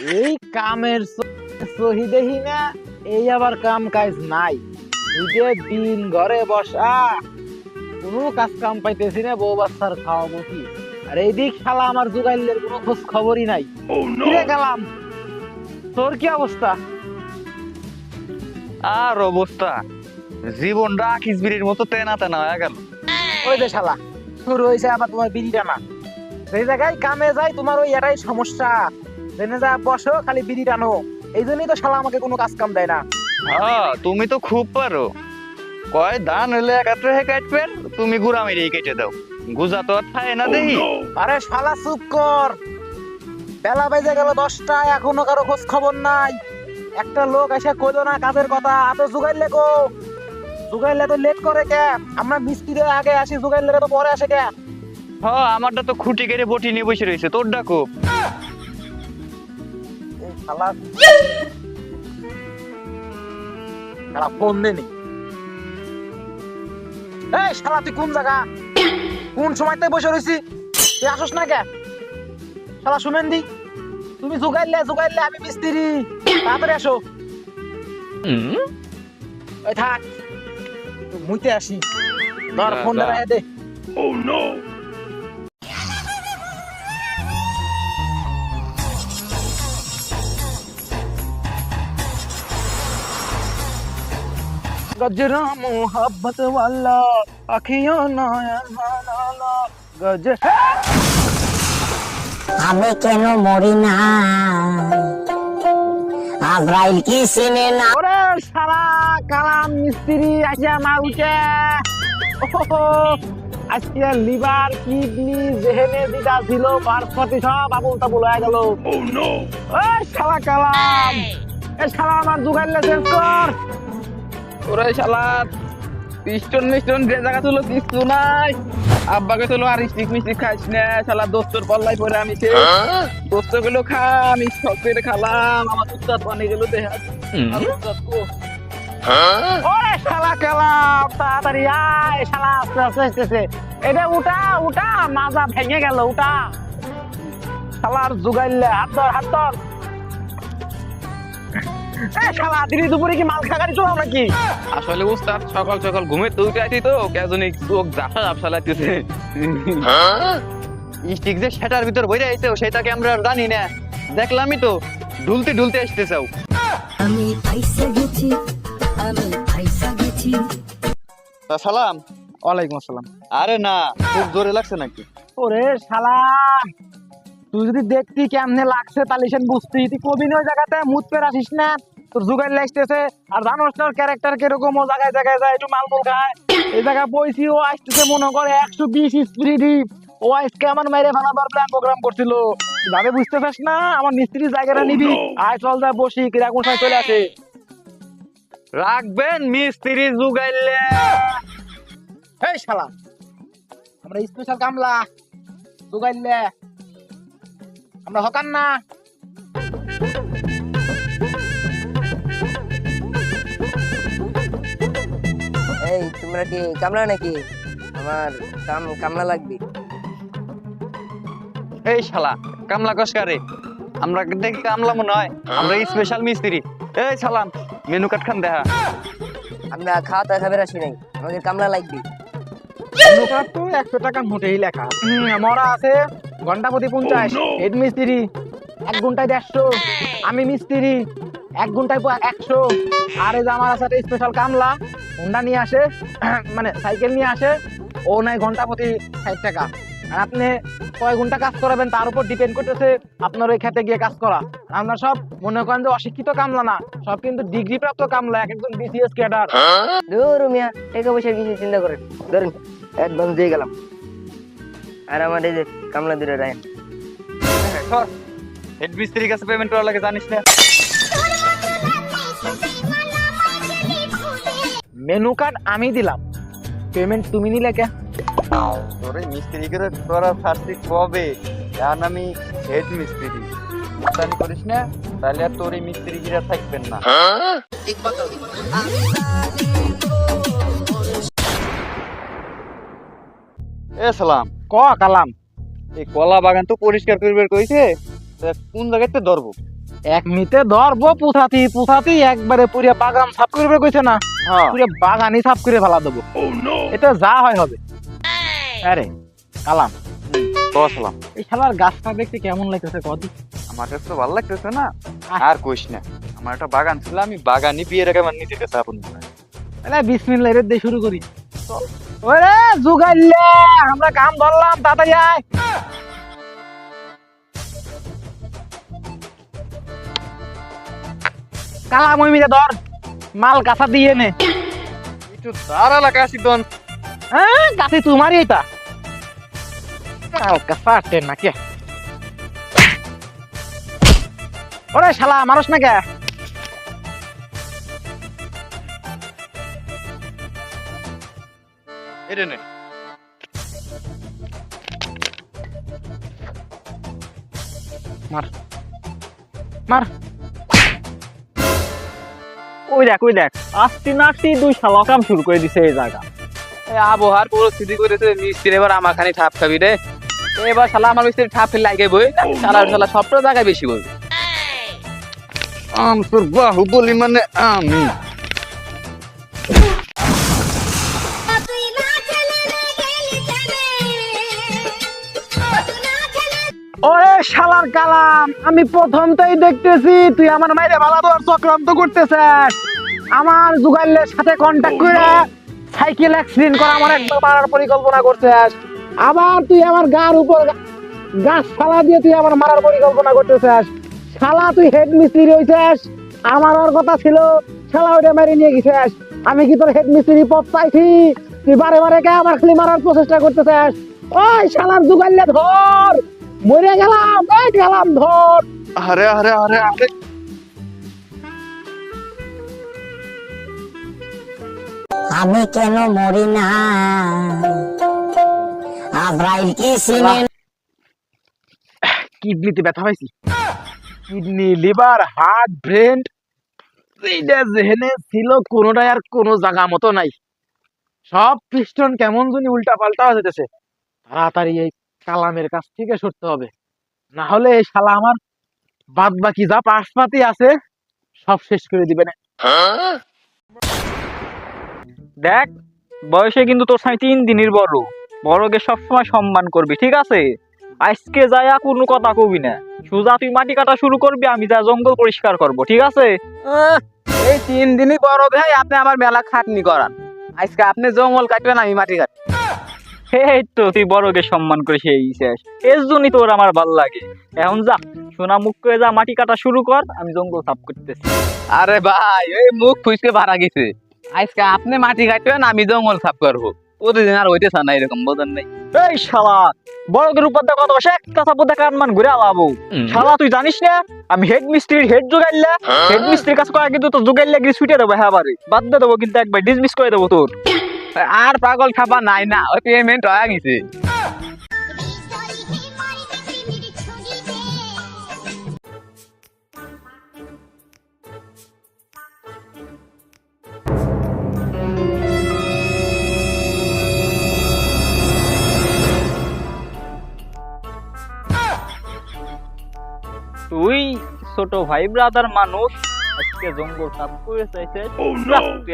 এই কামের সহিদেহি না এই আবার কাম কাজ নাই। ঈদে দিন ঘরে বসা। কোনো কাজ কাম পাইতেছি না বউ বাচ্চার খাওয়াবো কি? আর এই দিক শালা আমার জুগাইলের কোনো খোঁজ খবরই নাই। ফিরে গেলাম। তোর কি অবস্থা? আর অবস্থা? জীবন জীবনটা আকিসবিরির মতো তেনা তেনা হয়ে গেল। ওই যে শালা শুরু হয়েছে আবার তোমার বিড়ি টানা সেই জায়গায় কামে যাই তোমার ওই এটাই সমস্যা। জেনে যা বসো খালি বিড়ি টানো এই জন্যই তো শালা আমাকে কোনো কাজ কাম দেয় না। হ্যাঁ তুমি তো খুব পারো। কয় দান হইলে একাত্রে হে কাটবেন তুমি গুড়া মেরে কেটে দাও। গুজা তো আর থাকে না দেখি। আরে শালা চুপ কর। বেলা বেজে গেল দশটা এখনও কারও খোঁজ খবর নাই। একটা লোক এসে কইলো না কাজের কথা এত জুগাইলে গো জুগাইলে তো লেট করে কে? আমরা মিস্ত্রি আগে আসি জুগাইলে তো পরে আসে কে? হ্যাঁ আমারটা তো খুঁটি কেটে বটি নিয়ে বসে রয়েছে তোর ডাকো এই শালা। শালা ফোন দেনি এই শালা তুই কোন জায়গা? কোন সময়তে বসে রইছি তুই আসস না কে? শালা শুনেন দি। তুমি জুগাইলে জুগাইলে আমি মিস্ত্রি। তাড়াতাড়ি আসো। ওই থাক। মুইতে আসি। ধর যা, ফোনটা যা। রেখে দে। गजरा मोहब्बत वाला अखियों नयन वाला गज আমি কেন মরি না আজরাইল কি চিনে না ওরে সারা কালাম মিস্ত্রি আইসা মা উঠে ওহো, আজকে লিভার কিডনি যেহেনে যেটা ছিল বারপতি সব আবুল তাবুল হয়ে গেল ওই শালা কালাম এই শালা আমার দোকান চেঞ্জ কর ওরে শালা পিস্টন মিস্টন যে জায়গা ছিল কিছু নাই। আব্বাকে ছিল আর স্টিক মিস্টিক খাইস না শালা দোস্তর পাল্লাই পরে আমি খেয়ে দোস্তগুলো খা আমি শখ করে খালাম আমার উস্তাদ বানিয়ে গেল কো? ওরে শালা কালাম তাড়াতাড়ি আয় শালা আস্তে আস্তে আসতেছে এটা উঠা উঠা মাজা ভেঙে গেল উঠা। শালার জুগাইলে হাত ধর হাত ধর। এ শালা দিদি দুপুরে কি মাল খাগারি চলো নাকি? আসলে উস্তাদ সকাল সকাল ঘুমে তো উঠে আছি তো কেজনি চোখ জাফা জাফসা লাগতেছে। স্টিক যে সেটার ভিতর বইরে আইছে সেটাকে আমরা আর জানি না। দেখলামই তো ঢুলতে ঢুলতে আসতে চাও আমি ফাইসা গেছি আমি ফাইসা গেছি। সালাম। ওয়ালাইকুম আসসালাম। আরে না খুব জোরে লাগছে নাকি? ওরে শালা তুই যদি দেখতি কেমনে লাগছে তাহলে সেন বুঝতি। তুই কবি ওই জায়গাতে, মুত পের আসিস না। তোর জুগাই লাগতেছে আর জানোস না ক্যারেক্টার কীরকম, ও জায়গায় জায়গায় যায়, একটু মালমুল খায়। এই জায়গায় বইছি, ও আসতেছে মনে করে একশো বিশ স্পিডি ও আজকে আমার মেরে ফেলাবার প্ল্যান প্রোগ্রাম করছিল। বুঝতে পারছ না? আমার মিস্ত্রির জায়গাটা নিবি। আয় চল যা বসি কিরা সময় চলে আসে। রাখবেন মিস্ত্রি জুগাইলে এই শালা, আমরা স্পেশাল কামলা জুগাইলে আমরা হকান না। এই তোমরা কি কামলা নাকি? আমার কাম কামলা লাগবে। এই শালা কামলা কসকারে আমরা দেখি কামলা মনে হয় আমরা স্পেশাল মিস্ত্রি। এই সালাম মেনু কার্ড খান দেখা। আমরা খাওয়া দাওয়া খাবার আসি নাই আমাদের কামলা লাগবে। নৌকা তো একশো টাকা মোটেই লেখা। মরা আছে। ঘণ্টা প্রতি পঞ্চাশ হেড মিস্ত্রি এক ঘন্টায় দেড়শো আমি মিস্ত্রি এক ঘন্টায় একশো। আর এই যে আমার আছে একটা স্পেশাল কামলা হুন্ডা নিয়ে আসে মানে সাইকেল নিয়ে আসে ও নাই ঘণ্টা প্রতি ষাট টাকা। আর আপনি কয় ঘণ্টা কাজ করাবেন তার উপর ডিপেন্ড করতেছে আপনার ওই খেতে গিয়ে কাজ করা। আমরা সব মনে করেন যে অশিক্ষিত কামলা না সব কিন্তু ডিগ্রি প্রাপ্ত কামলা এক একজন বিসিএস ক্যাডার দূর মিয়া টাকা পয়সার কিছু চিন্তা করেন। ধরেন অ্যাডভান্স দিয়ে গেলাম। আর আমার এই যে কামলা দূরে রাখেন হেড মিস্ত্রির কাছে পেমেন্ট করা লাগে জানিস না? মেনু কার্ড আমি দিলাম। পেমেন্ট তুমি নিলে কে? তোরে মিস্ত্রি করে তোরা ফার্স্ট কবে? এখন আমি হেড মিস্ত্রি। জানি করিস না তাহলে আর তোর এই মিস্ত্রি গিরা থাকবেন না। এ সালাম। ক কালাম? এই কলা বাগান তো পরিষ্কার করবে কইছে কোন জায়গাতে ধরবো? এক মিতে ধরবো পুথাতি পুথাতি একবারে পুরিয়া বাগান সাফ করবে কইছে না হ্যাঁ। পুরো বাগানই সাফ করে ফেলা দেবো। এটা যা হয় হবে। আরে কালাম। এই শালার গাছটা দেখতে কেমন লাগতেছে কত আমার কাছে তো ভালো লাগতেছে না। আর কইস না আমার একটা বাগান ছিল আমি বাগানই বিয়ের আগে আমার নিতে গেছে আপন আরে বিসমিল্লাহ দিয়ে শুরু করি। ওরে জুগাইলে আমরা কাম ধরলাম তাড়াতাড়ি আয়। কালাম ওই মিলে ধর মাল কাঁচা দিয়ে নে। একটু এলাকা আছি দন। হ্যাঁ গাছে তোমারই এটা। মাল কাঁচা টেন না কে ওরে শালা মানুষ না কে? এটা নে। মার। ওই দেখ ওই দেখ। আস্তি নাস্তি দুই শালা কাম শুরু করে দিছে এই জায়গা। এই আবহাওয়ার পরিস্থিতি করেছে মিস্ত্রি এবার আমার খানি ঠাপ খাবি রে। এবার শালা আমার মিস্ত্রি ঠাপ ফেলে লাগে বই শালা শালা সবটা জায়গায় বেশি বলবে। আম তোর বাহুবলি মানে আমি। শালার কালাম, আমি প্রথমতেই দেখতেছি, তুই আমার মাইরে ভালো দেওয়ার চক্রান্ত করতেছিস। আমার জুগাইলের সাথে কন্ট্যাক্ট করে সাইকেল অ্যাক্সিডেন্ট করা আমার একবার মারার পরিকল্পনা করছিস। আবার তুই আমার গার উপর গাছ ফালা দিয়ে তুই আমার মারার পরিকল্পনা করতেছিস। শালা, তুই হেড মিস্ত্রি হইছিস। আমার ওর কথা ছিল, শালা ওইটা মেরে নিয়ে গেছিস। আমি কি তোর হেড মিস্ত্রি পথ চাইছি তুই বারে বারে কে আমার খালি মারার প্রচেষ্টা করতেছিস? ওই শালার জুগাইলে ধর! মরে গেলাম এই গেলাম ধর। আরে আরে আরে আরে। আমি কেন মরি না? আজরাইল কি সিনে কিডনিতে ব্যথা পাইছি। কিডনি লিভার হার্ট ব্রেন এইটা যেখানে ছিল কোনোটাই আর কোনো জায়গা মতো নাই। সব পিস্টন কেমন জানি উল্টা পাল্টা হয়ে যেতেছে। তাড়াতাড়ি এই কালামের কাছ থেকে সরতে হবে। না হলে এই শালা আমার বাদ বাকি যা পাশপাতি আছে সব শেষ করে দিবে না। দেখ বয়সে কিন্তু তোর সাথে তিন দিনের বড়। বড়কে সবসময় সম্মান করবি ঠিক আছে? আজকে যায়া কোনো কথা কবি না। সুজা তুই মাটি কাটা শুরু করবি আমি যা জঙ্গল পরিষ্কার করব ঠিক আছে? এই তিন দিনই বড় ভাই আপনি আমার মেলা খাটনি করান। আজকে আপনি জঙ্গল কাটবেন আমি মাটি কাট এই তো তুই বড়কে সম্মান করে সেই শেষ। এর জন্যই তোর আমার ভালো লাগে। এখন যা সোনা মুখ করে যা মাটি কাটা শুরু কর আমি জঙ্গল সাফ করতেছি। আরে ভাই ওই মুখ ফুসকে ভাড়া গেছে। আজকে আপনি মাটি কাটবেন আমি জঙ্গল সাফ করব। প্রতিদিন আর হইতেছে না এরকম বোঝেন নাই। এই শালা বড়কের উপর দিয়ে কথা বসে একটা চাপতে কান মান ঘুরে আলাবো। শালা তুই জানিস না আমি হেড মিস্ত্রির হেড জোগাইলে। হেড মিস্ত্রির কাছে কয়েক কিন্তু তো জোগাইলে গিয়ে ছুটে দেবো হ্যাঁ বারে। বাদ দিয়ে দেবো কিন্তু একবার ডিসমিস করে দেবো তোর। আর পাগল খাবার নাই না ওই পেমেন্ট হয়ে গেছে। তুই ছোট ভাই ব্রাদার মানুষ আজকে জঙ্গল সাফ করে চাইছে।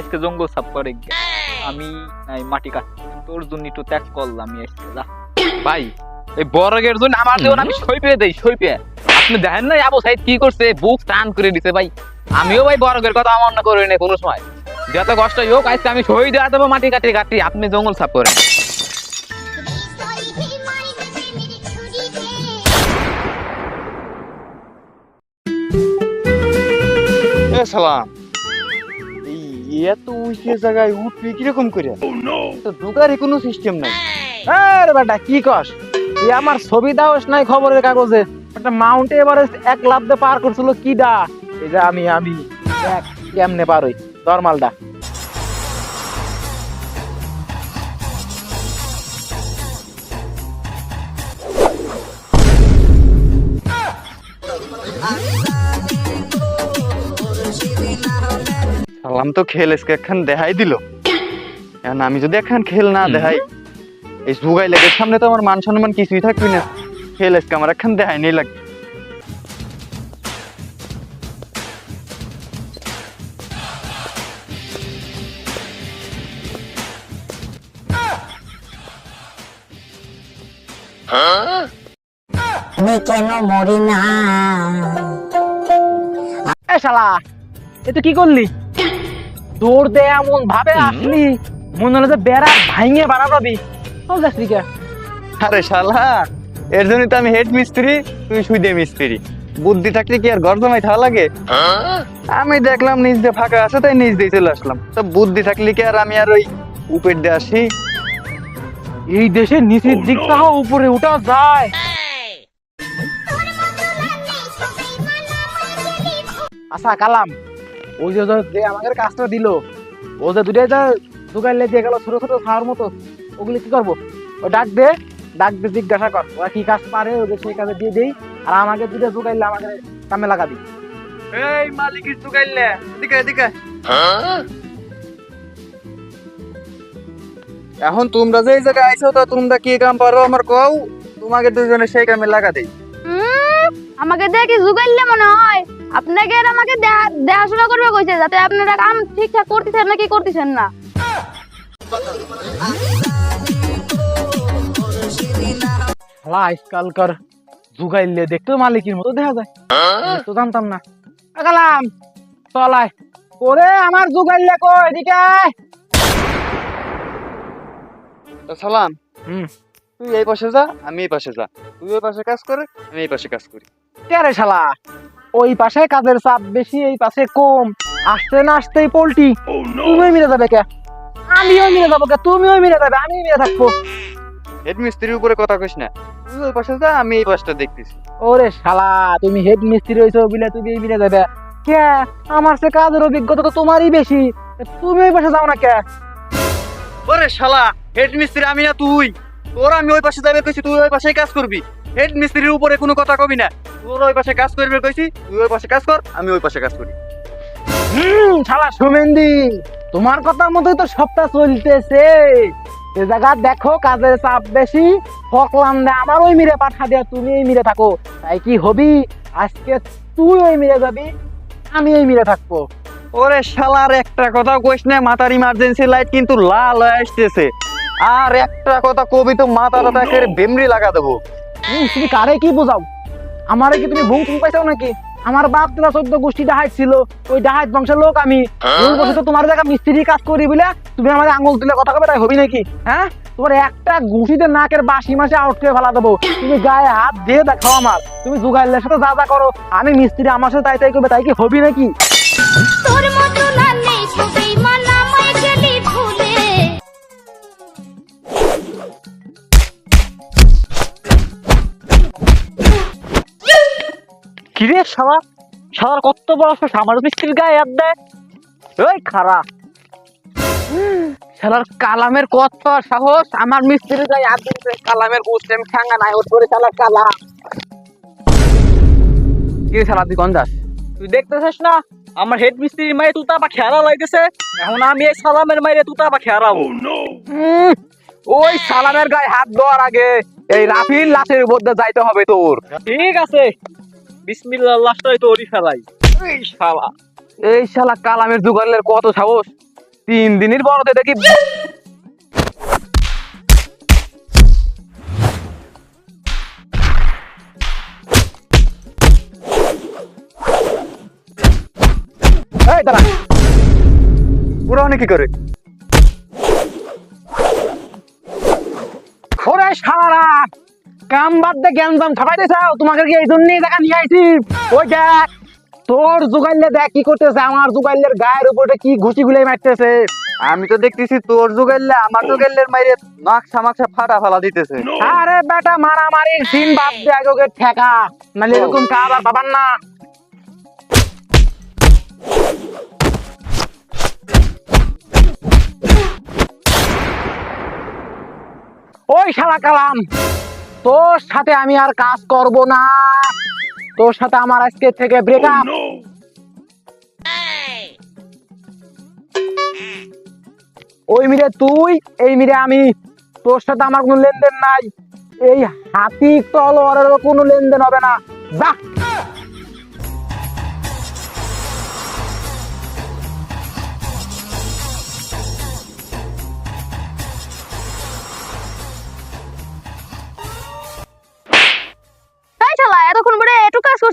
আজকে জঙ্গল সাফ করে গিয়ে। আমি এই মাটি কাট তোর জন্য একটু ত্যাগ করলাম যা ভাই এই বড়গের জন্য আমার জীবন আমি সই পেয়ে দেই সই পেয়ে। আপনি দেখেন না আবু সাইদ কি করছে? বুক টান করে দিছে ভাই। আমিও ভাই বড়গের কথা অমান্য করি না কোনো সময়। যত কষ্ট হোক আজকে আমি সই দেওয়া দেবো মাটি কাটি কাটি আপনি জঙ্গল সাফ করেন। সালাম। এত উঁচু জায়গায় উঠবি কীরকম করে? তো ঢোকারই কোনো সিস্টেম নাই। আরে বেটা কি কস? তুই আমার ছবি দাওস নাই খবরের কাগজে। একটা মাউন্ট এভারেস্ট এক লাফ দিয়ে পার করছিল কি ডা যে আমি আমি। দেখ কেমনে পারই নর্মাল নর্মালটা আল্লাম তো খেল এসকে একখান দেখাই দিল। এখন আমি যদি একখান খেল না দেখাই এই জুগাই লাগে সামনে তো আমার মান সম্মান কিছুই থাকবি না। খেল এসকে আমার একখান দেখাই নেই লাগবে। এ শালা এ তুই কি করলি? দৌড় দে এমন ভাবে আসলি মনে হলো যে বেড়া ভাঙে বাড়া ও আরে শালা এর জন্যই তো আমি হেড মিস্ত্রি তুই সুদে মিস্ত্রি বুদ্ধি থাকলে কি আর ঘর জমাই থাকা লাগে? আমি দেখলাম নিজ দিয়ে ফাঁকা আছে তাই নিজ দিয়ে চলে আসলাম। তো বুদ্ধি থাকলে কি আর আমি আর ওই উপের দিয়ে আসি? এই দেশে নিচের দিক তাহ উপরে উঠা যায়। আচ্ছা কালাম ওই যে আমাদের কাজটা দিল ও যে দুটাই যা দোকানে দিয়ে গেল ছোট ছোট খাওয়ার মতো ওগুলি কি করব? ও ডাক দে ডাক দে জিজ্ঞাসা কর ওরা কি কাজ পারে ওদের সেই কাজে দিয়ে দেই আর আমাকে দুটো জোগাইলে আমাকে কামে লাগাবি এই মালিকের চুকাইলে এদিকে এদিকে। এখন তোমরা যে জায়গায় আইছো তো তোমরা কি কাম পারো আমার কও? তোমাকে দুজনে সেই কামে লাগা দেই। আমাকে দেখি জুগাইলে মনে হয়। আপনাকে আর আমাকে দেখা- দেখাশোনা করবে কইছে যাতে আপনারা কাম ঠিকঠাক করতেছেন না কি করতেছেন না। শালা আজকালকার জুগাইলে দেখতেও মালিকের মতো দেখা যায়। তো জানতাম না। এ কালাম চলায় ওরে আমার জুগাইলে কো এদিকে সালাম। হুম। তুই এই পাশে যা আমি এই পাশে যা। তুই ওই পাশে কাজ করে আমি এই পাশে কাজ করি। কে রে শালা? ওই পাশে কাজের চাপ বেশি এই পাশে কম। আসতে না আসতেই পোল্টি তুমি মিলে যাবে কে? আমিও মিলে যাব কে? তুমিও মিলে যাবে আমি মিলে থাকব। হেড মিস্ত্রির উপরে কথা কইস না। তুই ওই পাশে যা আমি এই পাশটা দেখতেছি। ওরে শালা তুমি হেড মিস্ত্রি হইছো বলে তুমি মিলে যাবে। কে? আমার সে কাজের অভিজ্ঞতা তো তোমারই বেশি। তুমি ওই পাশে যাও না কে? ওরে শালা হেড মিস্ত্রি আমি না তুই। তোর আমি ওই পাশে যাবে কইছি তুই ওই পাশে কাজ করবি। হেড মিস্ত্রির উপরে কোনো কথা কবি না। তোর ওই পাশে কাজ করবে কইছি তুই ওই পাশে কাজ কর আমি ওই পাশে কাজ করি। হুম শালা সুমেন্দি তোমার কথার মতোই তো সবটা চলতেছে। এ জায়গা দেখো কাজের চাপ বেশি ফকলাম না আমার ওই মিরে পাঠা দেয়া তুমি এই মিরে থাকো। তাই কি হবি? আজকে তুই ওই মিরে যাবি আমি এই মিরে থাকব। ওরে শালার একটা কথা কইস না মাথার ইমার্জেন্সি লাইট কিন্তু লাল হয়ে আসতেছে। আর একটা কথা কবি তো মাথাটা তাকে বেমরি লাগা দেবো। তুমি কারে কি বোঝাও? আমারে কি তুমি ভুং ফুং পাইছো নাকি? আমার বাপ তোমার চোদ্দ গোষ্ঠী ডাহাইত ছিল, ওই ডাহাইত বংশের লোক আমি। ওই বছর তোমার জায়গা মিস্ত্রি কাজ করি বলে তুমি আমার আঙুল তুলে কথা কবে তাই হবি নাকি? হ্যাঁ? তোমার একটা ঘুষিতে নাকের বাসি মাসে আউট করে ফেলা দেবো। তুমি গায়ে হাত দিয়ে দেখাও আমার। তুমি জুগাইলের সাথে যা যা করো, আমি মিস্ত্রি আমার সাথে তাই তাই করবে, তাই কি হবি নাকি? তোর মতো না নেই কিরে শালা? শালার কত বড় আমার মিস্ত্রির গায়ে হাত দেয় ওই খারা। শালার কালামের কত সাহস? আমার গায়ে হাত কালামের ঠাঙ্গা নাই ওর কালাম কি শালা তুই কোন যাস? তুই দেখতেছিস না? আমার হেড মিস্ত্রির মায়ে তুতা বা খেয়ারা লাগতেছে? এখন আমি এই সালামের মাইরে তুতা বা খেয়ারাবো উম, ওই সালামের গায়ে হাত দেওয়ার আগে এই রাফির লাশের মধ্যে যাইতে হবে তোর। ঠিক আছে। বিসমিল্লাহ লাস্টাই তো ফেলাই এই শালা। এই শালা কালামের জুগালের কত সাহস? তিন দিনের বড়তে দেখি এই দাঁড়া। ওরা কি করে। কাম বাদ দে জ্ঞানদাম ঠকাইতে চাও তোমাকে কি এই জন্যই দেখা নিয়ে আইছি? ওই দেখ তোর জুগাইলে দেখ কি করতেছে আমার জুগাইলের গায়ের উপরে কি ঘুষি গুলাই মারতেছে। আমি তো দেখতেছি তোর জোগাইলে আমার জোগাইলের মাইরে নাকশা মাকশা ফাটা ফালা দিতেছে। আরে বেটা মারামারির সিন বাদ দে আগে ওকে ঠেকা। নাহলে এরকম আর পাবান না। ওই শালা কালাম। তোর সাথে আমি আর কাজ করব না। তোর সাথে আমার আজকে থেকে ব্রেকআপ ওই মিলে তুই এই মিলে আমি। তোর সাথে আমার কোনো লেনদেন নাই। এই হাতি তলোয়ারেরও কোনো লেনদেন হবে না। যা!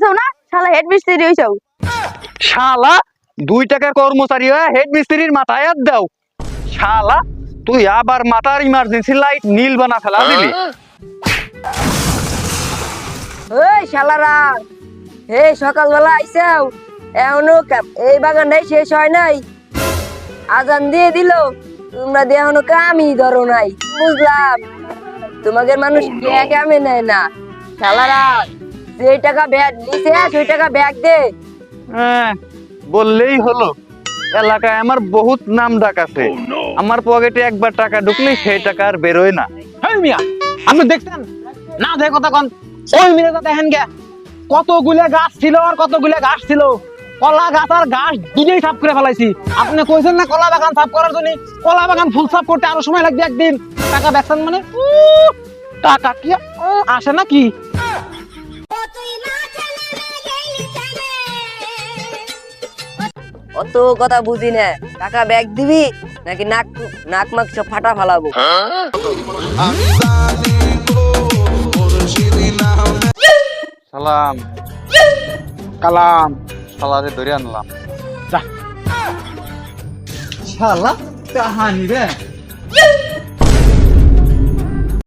শালা হেড মিস্ত্রি হইছাও। শালা দুই টাকার কর্মচারী হয়ে হেড মিস্ত্রির মাথায় হাত দাও। শালা তুই আবার মাথার ইমার্জেন্সি লাইট নীল বানা ফেলা দিলি। ওই শালারা এই সকালবেলা আইসাও এখনও এই বাগানটাই শেষ হয় নাই। আজান দিয়ে দিল তোমরা দিয়ে এখনও কামই ধরো নাই। বুঝলাম। তোমাদের মানুষ কে কামে নেয় না? শালারা যে টাকা ব্যাগ নিছে সেই টাকা ব্যাগ দে। হ্যাঁ, বললেই হলো। এলাকায় আমার বহুত নাম ডাক আছে। আমার পকেটে একবার টাকা ঢুকলেই সেই টাকা আর বেরোয় না। হেই মিয়া আপনি দেখছেন? না দেখে কথা কন ওই মিলে দেখেন গে। কতগুলো গাছ ছিল আর কতগুলো গাছ ছিল। কলা গাছ আর গাছ দুটোই সাফ করে ফেলাইছি। আপনি কইছেন না কলা বাগান সাফ করার জন্য কলা বাগান ফুল সাফ করতে আরও সময় লাগবে একদিন? টাকা দেখছেন মানে? উহ, টাকা কি আসে নাকি অত কথা বুঝি না। টাকা ব্যাগ দিবি নাকি নাক নাক মাক সব ফাটা ফালাবো? সালাম। কালাম। সালারে ধরে আনলাম। শালা কাহানি রে।